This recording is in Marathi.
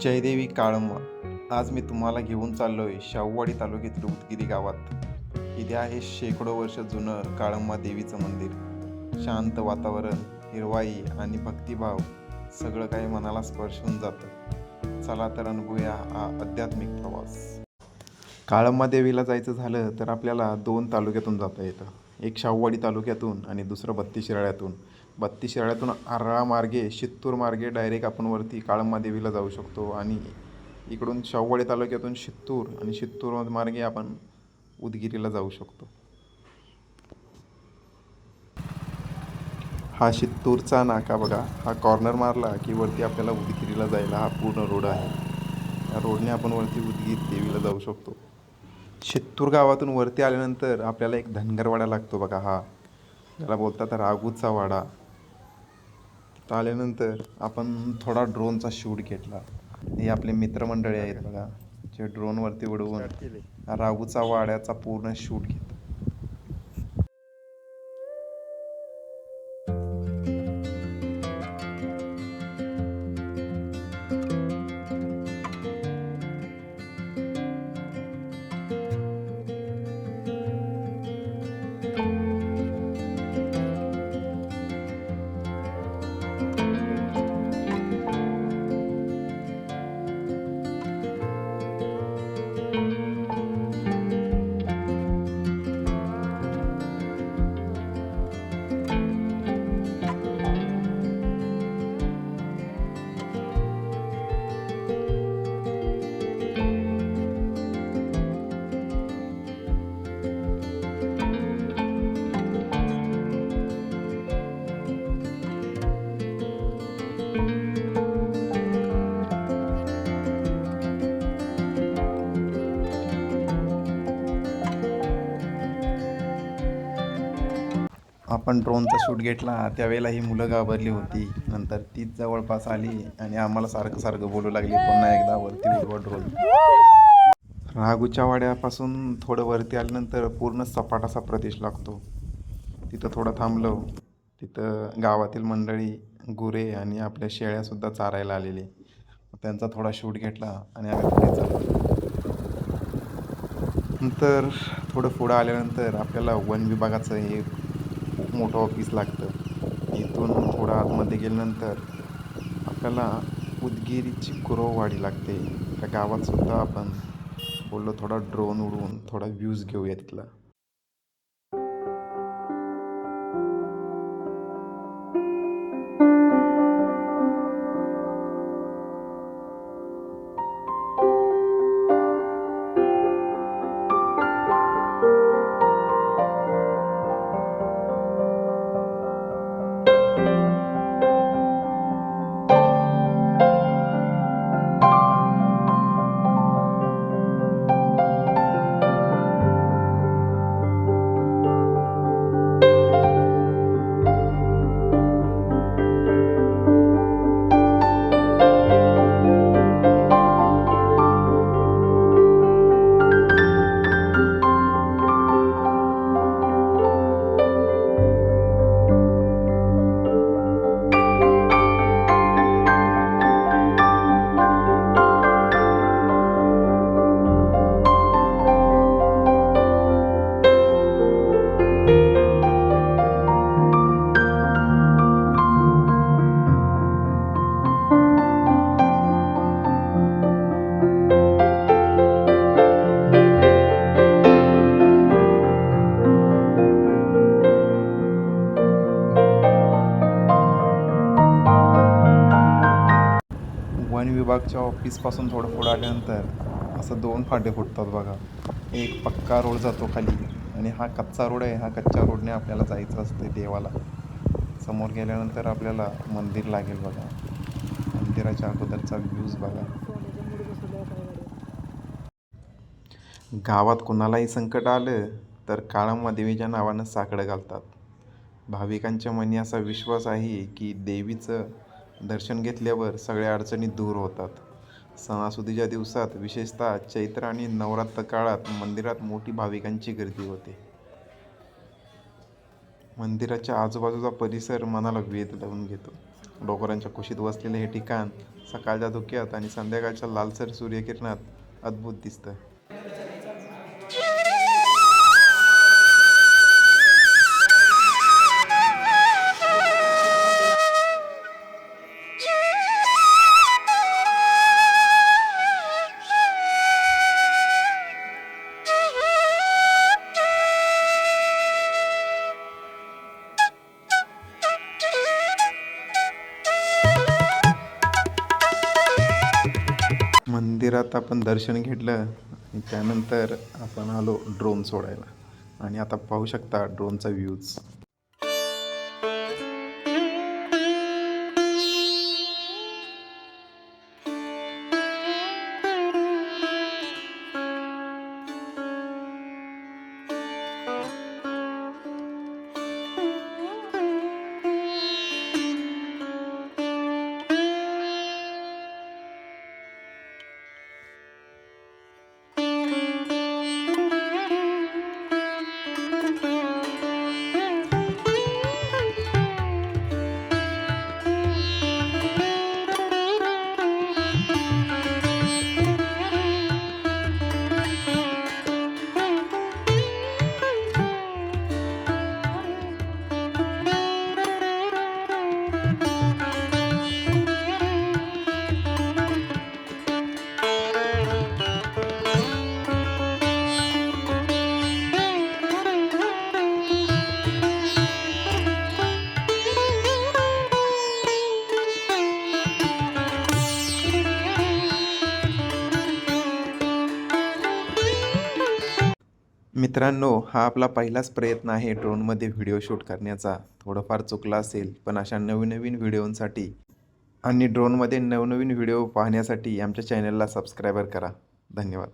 जयदेवी काळंबा आज मी तुम्हाला घेऊन चाललोय शाहूवाडी तालुक्यातील उदगिरी गावात. इथे आहे शेकडो वर्ष जुनं काळम्मा देवीचं मंदिर. शांत वातावरण हिरवाई आणि भक्तिभाव सगळं काही मनाला स्पर्शून जातं. चला तर अनुभूया हा आध्यात्मिक प्रवास. काळम्मा देवीला जायचं झालं तर आपल्याला दोन तालुक्यातून जाता येतं. एक शाहूवाडी तालुक्यातून आणि दुसरं बत्तीशिराळ्यातून बत्तीस शिराळ्यातून आरळा मार्गे शित्तूर मार्गे डायरेक्ट आपण वरती काळंबा देवीला जाऊ शकतो आणि इकडून शाहूवाडी तालुक्यातून शित्तूर आणि शित्तूर मार्गे आपण उदगिरीला जाऊ शकतो. हा शित्तूरचा नाका बघा. हा कॉर्नर मारला की वरती आपल्याला उदगिरीला जायला हा पूर्ण रोड आहे. या रोडने आपण वरती उदगीर देवीला जाऊ शकतो. शित्तूर गावातून वरती आल्यानंतर आपल्याला एक धनगरवाडा लागतो बघा हा. याला बोलतात रागूचा वाडा. तिथं आल्यानंतर आपण थोडा ड्रोनचा शूट घेतला. हे आपले मित्रमंडळी आहेत बघा. जे ड्रोनवरती उडवून रागूचा वाड्याचा पूर्ण शूट घेतात आपण ड्रोनचा शूट घेतला त्यावेळेला ही मुलं घाबरली होती. नंतर तीच जवळपास आली आणि आम्हाला सारखं सारखं बोलू लागली पुन्हा एकदा वरती उडवा ड्रोन. रागूच्या वाड्यापासून थोडं वरती आल्यानंतर पूर्ण सपाट असा प्रदेश लागतो. तिथं थोडं थांबलो. तिथं गावातील मंडळी गुरे आणि आपल्या शेळ्यासुद्धा चारायला आलेले. त्यांचा थोडा शूट घेतला आणि आम्ही पुढे चाललो. नंतर थोडं पुढं आल्यानंतर आपल्याला वन विभागाचं हे खूप मोठं ऑफिस लागतं. इथून थोडं आतमध्ये गेल्यानंतर आपल्याला उदगिरीची कुरववाडी लागते. त्या गावातसुद्धा आपण बोललो थोडा ड्रोन उडवून थोडा व्ह्यूज घेऊया तिथला. वन विभागच्या ऑफिसपासून थोडं पुढं आल्यानंतर असं दोन फाटे फुटतात बघा. एक पक्का रोड जातो खाली आणि हा कच्चा रोड आहे. हा कच्च्या रोडने आपल्याला जायचं असते देवाला. समोर गेल्यानंतर आपल्याला मंदिर लागेल बघा. मंदिराच्या अगोदरचा व्ह्यूज बघा. गावात कोणालाही संकट आलं तर काळंबा देवीच्या नावानं साकडं घालतात. भाविकांच्या मनी असा विश्वास आहे की देवीचं दर्शन घेतल्यावर सगळ्या अडचणी दूर होतात. सणासुदीच्या दिवसात विशेषतः चैत्र आणि नवरात्र काळात मंदिरात मोठी भाविकांची गर्दी होते. मंदिराच्या आजूबाजूचा परिसर मनाला वेध लावून घेतो. डोंगरांच्या कुशीत वसलेले हे ठिकाण सकाळच्या धुक्यात आणि संध्याकाळच्या लालसर सूर्यकिरणात अद्भुत दिसतं. मंदिरात आपण दर्शन घेतलं आणि त्यानंतर आपण आलो ड्रोन सोडायला. आणि आता पाहू शकता ड्रोनचा व्ह्यूज मित्रांनो हा आपला पहिलाच प्रयत्न आहे ड्रोनमध्ये व्हिडिओ शूट करण्याचा. थोडंफार चुकला असेल पण अशा नवीन नवीन व्हिडिओंसाठी आणि ड्रोनमध्ये नवनवीन व्हिडिओ पाहण्यासाठी आमच्या चॅनलला सबस्क्रायबर करा. धन्यवाद.